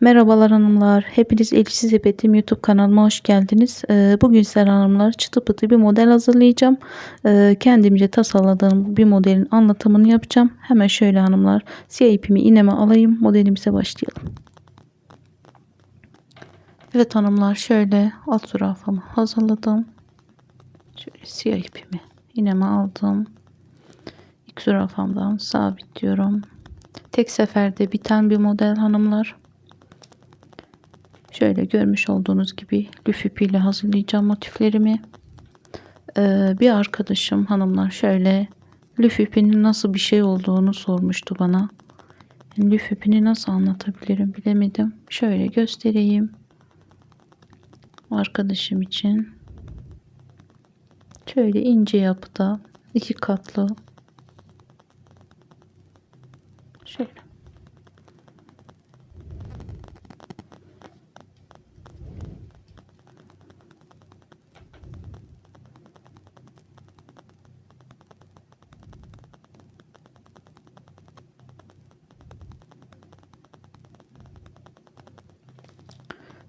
Merhabalar hanımlar. Hepiniz Elçi Sepetim YouTube kanalıma hoş geldiniz. Ee, Bugün sizlere hanımlar çıtı pıtı bir model hazırlayacağım. Ee, Kendimce tasarladığım bir modelin anlatımını yapacağım. Hemen şöyle hanımlar siyah ipimi iğneme alayım. Modelimize başlayalım. Evet hanımlar şöyle alt zürafamı hazırladım. Şöyle siyah ipimi iğneme aldım. İlk zürafamdan sabitliyorum. Tek seferde biten bir model hanımlar. Şöyle görmüş olduğunuz gibi lüf ipiyle hazırlayacağım motiflerimi. Ee, bir arkadaşım hanımlar şöyle lüf ipinin nasıl bir şey olduğunu sormuştu bana. Lüf ipini nasıl anlatabilirim bilemedim. Şöyle göstereyim. Arkadaşım için. Şöyle ince yapıda iki katlı. Şöyle.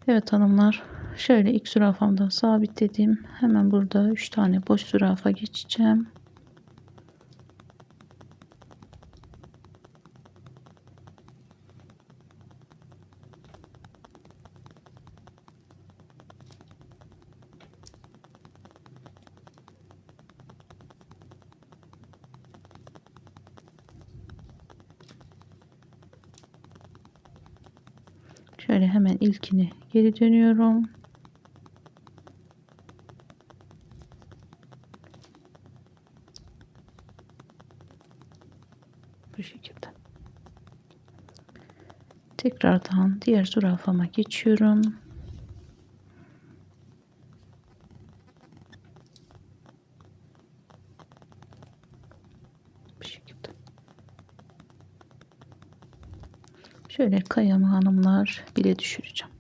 Evet hanımlar şöyle ilk zürafamdan sabitledim. Hemen burada 3 tane boş zürafa geçeceğim. Şöyle hemen ilkini geri dönüyorum. Bu şekilde. Tekrardan diğer zürafama geçiyorum. Bu şekilde. Şöyle kayama hanımlar bile düşüreceğim.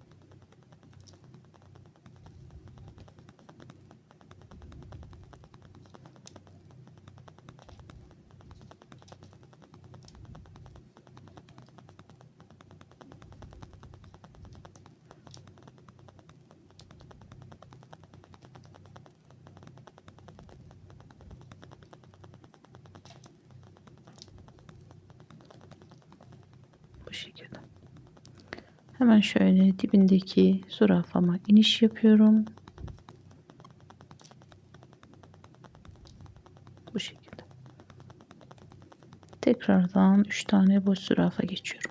Bu şekilde. Hemen şöyle dibindeki zürafama iniş yapıyorum. Bu şekilde. Tekrardan 3 tane boş zürafa geçiyorum.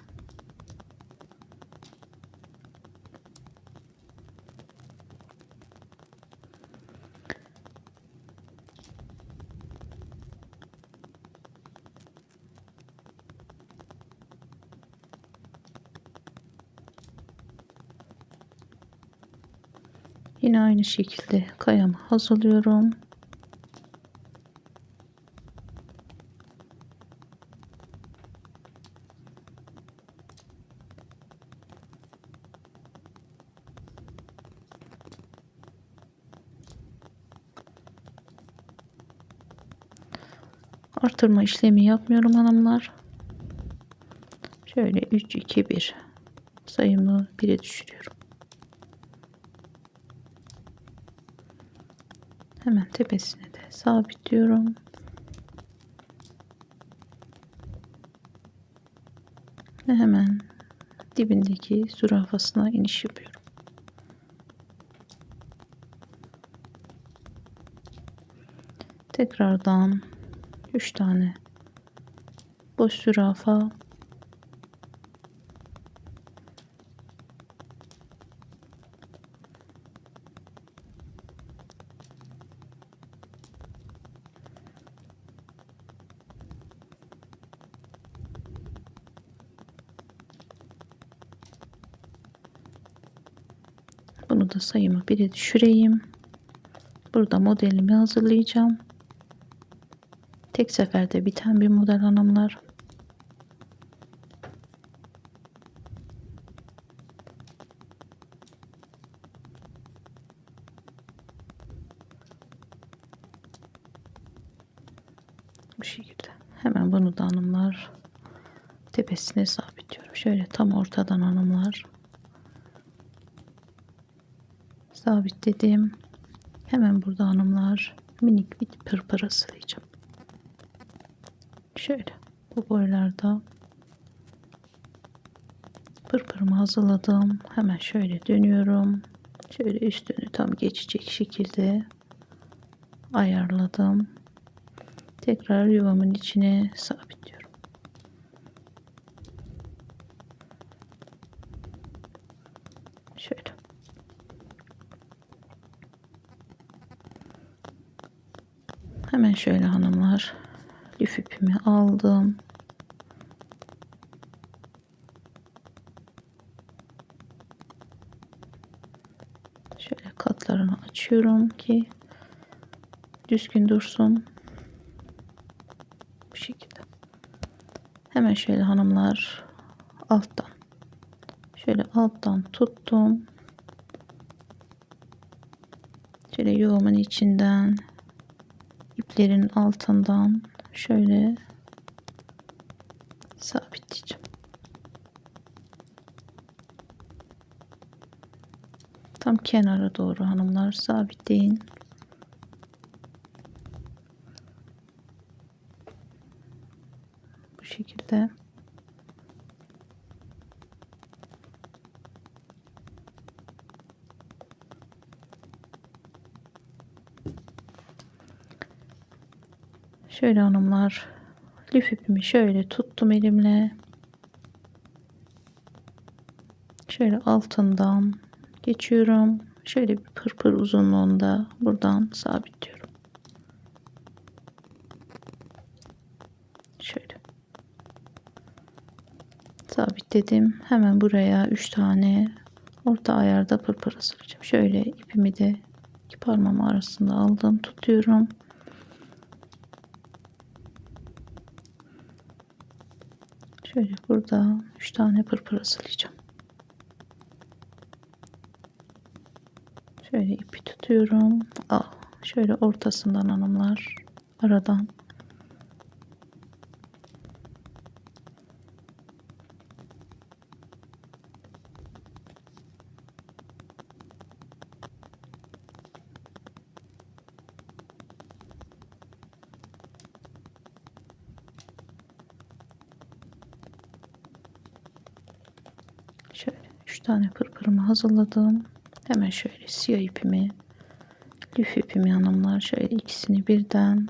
Yine aynı şekilde kayamı hazırlıyorum. Artırma işlemi yapmıyorum hanımlar. Şöyle 3 2 1 sayımı 1'e düşürüyorum. Hemen tepesine de sabitliyorum. Ve hemen dibindeki zürafasına iniş yapıyorum. Tekrardan 3 tane boş zürafa Bunu da sayımı 1'e düşüreyim. Burada modelimi hazırlayacağım. Tek seferde biten bir model hanımlar. Bu şekilde. Hemen bunu da hanımlar tepesine sabitliyorum. Şöyle tam ortadan hanımlar. Sabitledim. Hemen burada hanımlar minik bir pırpır asılayacağım. Şöyle bu boylarda pırpırımı hazırladım. Hemen şöyle dönüyorum. Şöyle üstünü tam geçecek şekilde ayarladım. Tekrar yuvamın içine sabitliyorum. Şöyle. Hemen şöyle hanımlar lif ipimi aldım. Şöyle katlarını açıyorum ki düzgün dursun. Bu şekilde. Hemen şöyle hanımlar alttan şöyle alttan tuttum. Şöyle yuvamın içinden iplerin altından şöyle sabitleyeceğim. Tam kenara doğru hanımlar sabitleyin. Bu şekilde. Şöyle hanımlar lif ipimi şöyle tuttum elimle. Şöyle altından geçiyorum. Şöyle bir pırpır uzunluğunda buradan sabitliyorum. Şöyle. Sabitledim. Hemen buraya 3 tane orta ayarda pırpır asılacağım. Şöyle ipimi de iki parmağım arasında aldım. Tutuyorum. Şöyle burada 3 tane pırpır asılayacağım. Şöyle ipi tutuyorum. Al. Şöyle ortasından hanımlar aradan Şöyle 3 tane pırpırımı hazırladım. Hemen şöyle siyah ipimi, lif ipimi hanımlar şöyle ikisini birden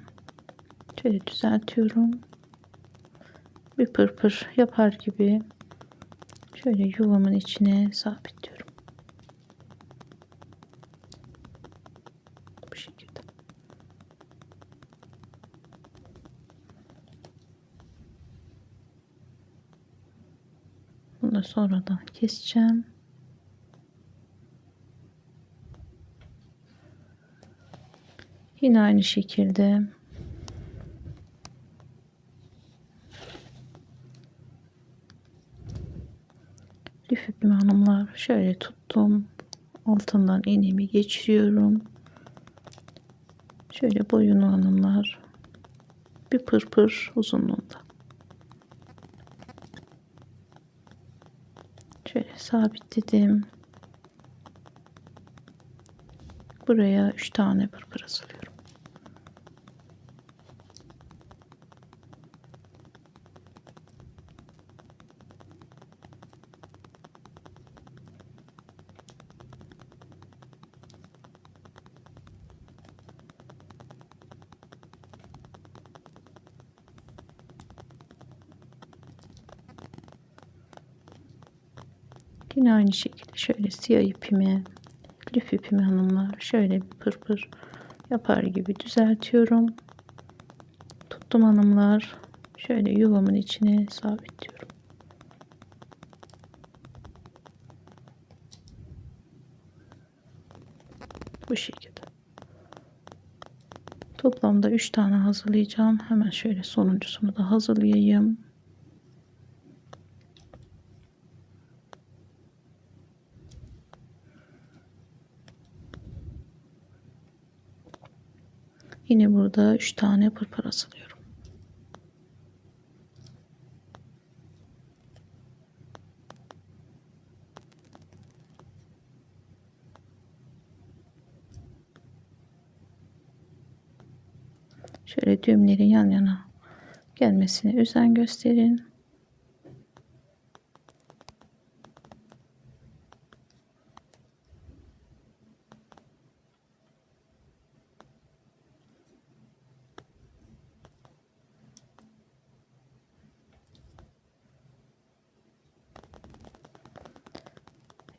şöyle düzeltiyorum. Bir pırpır yapar gibi şöyle yuvamın içine sabitliyorum. Bu şekilde. Bunu da sonradan keseceğim. Yine aynı şekilde lif ipimi hanımlar şöyle tuttum. Altından iğnemi geçiriyorum. Şöyle boyunu hanımlar bir pırpır uzunluğunda. Şöyle sabitledim. Buraya 3 tane pırpır asılıyorum. Yine aynı şekilde şöyle siyah ipimi, lif ipimi hanımlar şöyle bir pırpır yapar gibi düzeltiyorum. Tuttum hanımlar. Şöyle yuvamın içine sabitliyorum. Bu şekilde. Toplamda 3 tane hazırlayacağım. Hemen şöyle sonuncusunu da hazırlayayım. burada 3 tane pırpır asılıyorum. Şöyle düğümlerin yan yana gelmesine özen gösterin.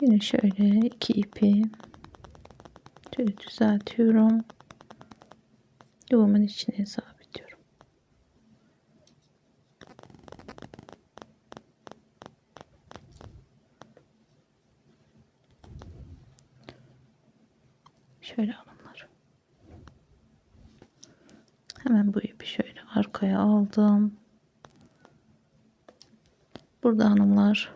Yine şöyle iki ipi şöyle düzeltiyorum. Yuvamın içine sabitliyorum. Şöyle hanımlar. Hemen bu ipi şöyle arkaya aldım. Burada hanımlar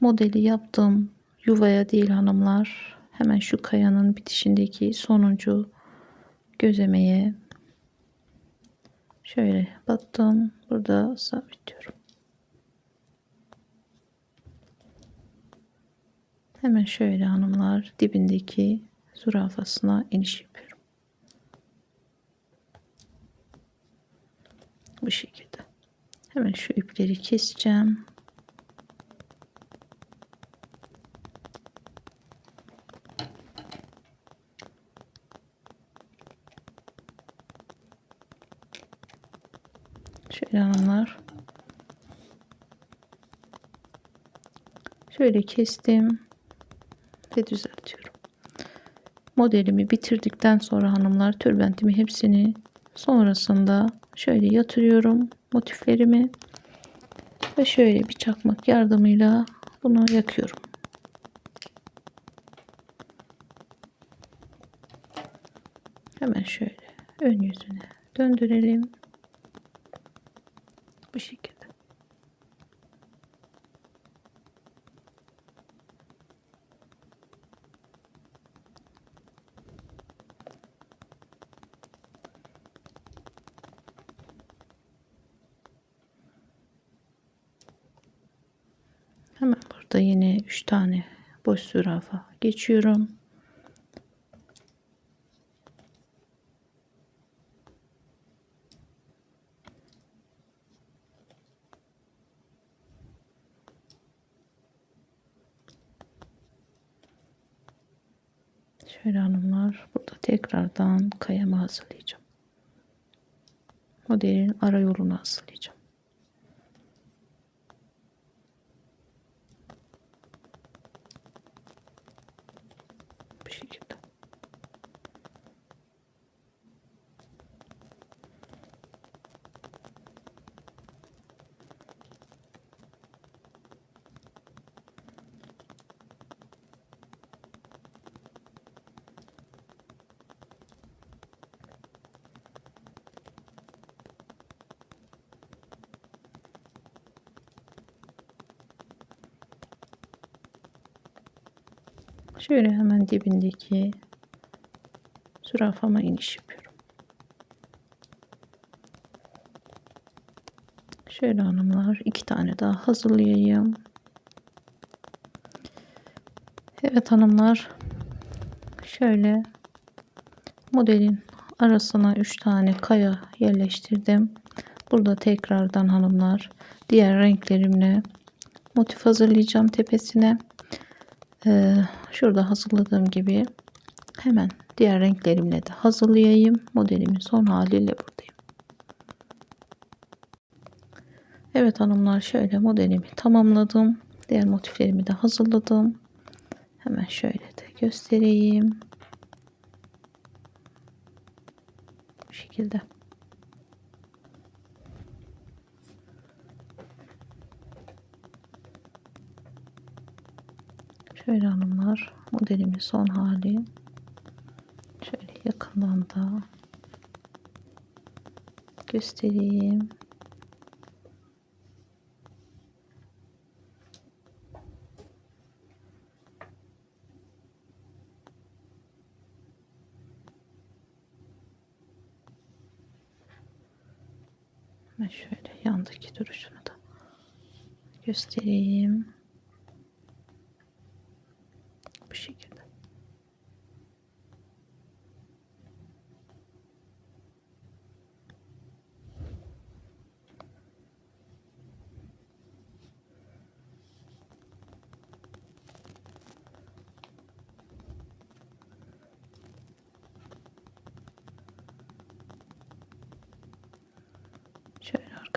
modeli yaptım. Yuvaya değil hanımlar. Hemen şu kayanın bitişindeki sonuncu gözemeye şöyle battım. Burada sabitliyorum. Hemen şöyle hanımlar dibindeki zürafasına iniş yapıyorum. Bu şekilde. Hemen şu ipleri keseceğim. Şöyle hanımlar. Şöyle kestim ve düzeltiyorum. Modelimi bitirdikten sonra hanımlar tülbentimi hepsini sonrasında şöyle yatırıyorum motiflerimi ve şöyle bir çakmak yardımıyla bunu yakıyorum. Hemen şöyle ön yüzüne döndürelim. Bu şekilde. Hemen burada yine 3 tane boş zürafa geçiyorum. Şöyle hanımlar burada tekrardan kayamı hazırlayacağım. Modelin ara yolunu hazırlayacağım. Bu şekilde. Şöyle hemen dibindeki zürafama iniş yapıyorum. Şöyle hanımlar iki tane daha hazırlayayım. Evet hanımlar şöyle modelin arasına 3 tane kaya yerleştirdim. Burada tekrardan hanımlar diğer renklerimle motif hazırlayacağım tepesine. Ee, şurada hazırladığım gibi hemen diğer renklerimle de hazırlayayım. Modelimin son haliyle buradayım. Evet hanımlar şöyle modelimi tamamladım. Diğer motiflerimi de hazırladım. Hemen şöyle de göstereyim. Bu şekilde. Şöyle hanımlar modelimin son hali. Şöyle yakından da göstereyim. Ben şöyle yandaki duruşunu da göstereyim. Bu şekilde.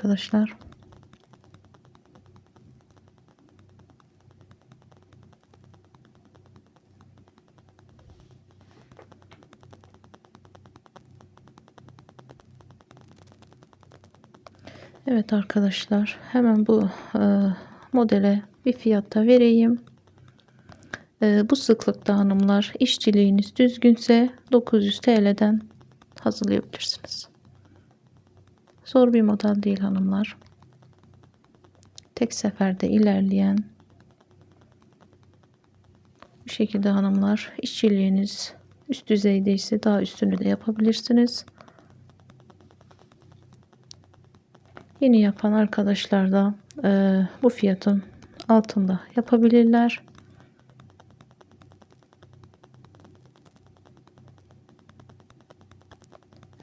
Arkadaşlar. Evet arkadaşlar hemen bu e, modele bir fiyatta vereyim. E, bu sıklıkta hanımlar işçiliğiniz düzgünse 900 TL'den hazırlayabilirsiniz. Zor bir model değil hanımlar. Tek seferde ilerleyen bu şekilde hanımlar işçiliğiniz üst düzeydeyse daha üstünü de yapabilirsiniz. Yeni yapan arkadaşlar da e, bu fiyatın altında yapabilirler.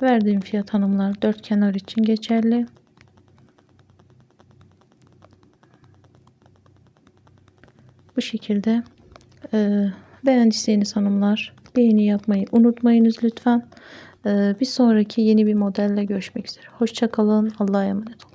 Verdiğim fiyat hanımlar dört kenar için geçerli. Bu şekilde e, beğendiyseniz hanımlar beğeni yapmayı unutmayınız lütfen. E, bir sonraki yeni bir modelle görüşmek üzere. Hoşçakalın. Allah'a emanet olun.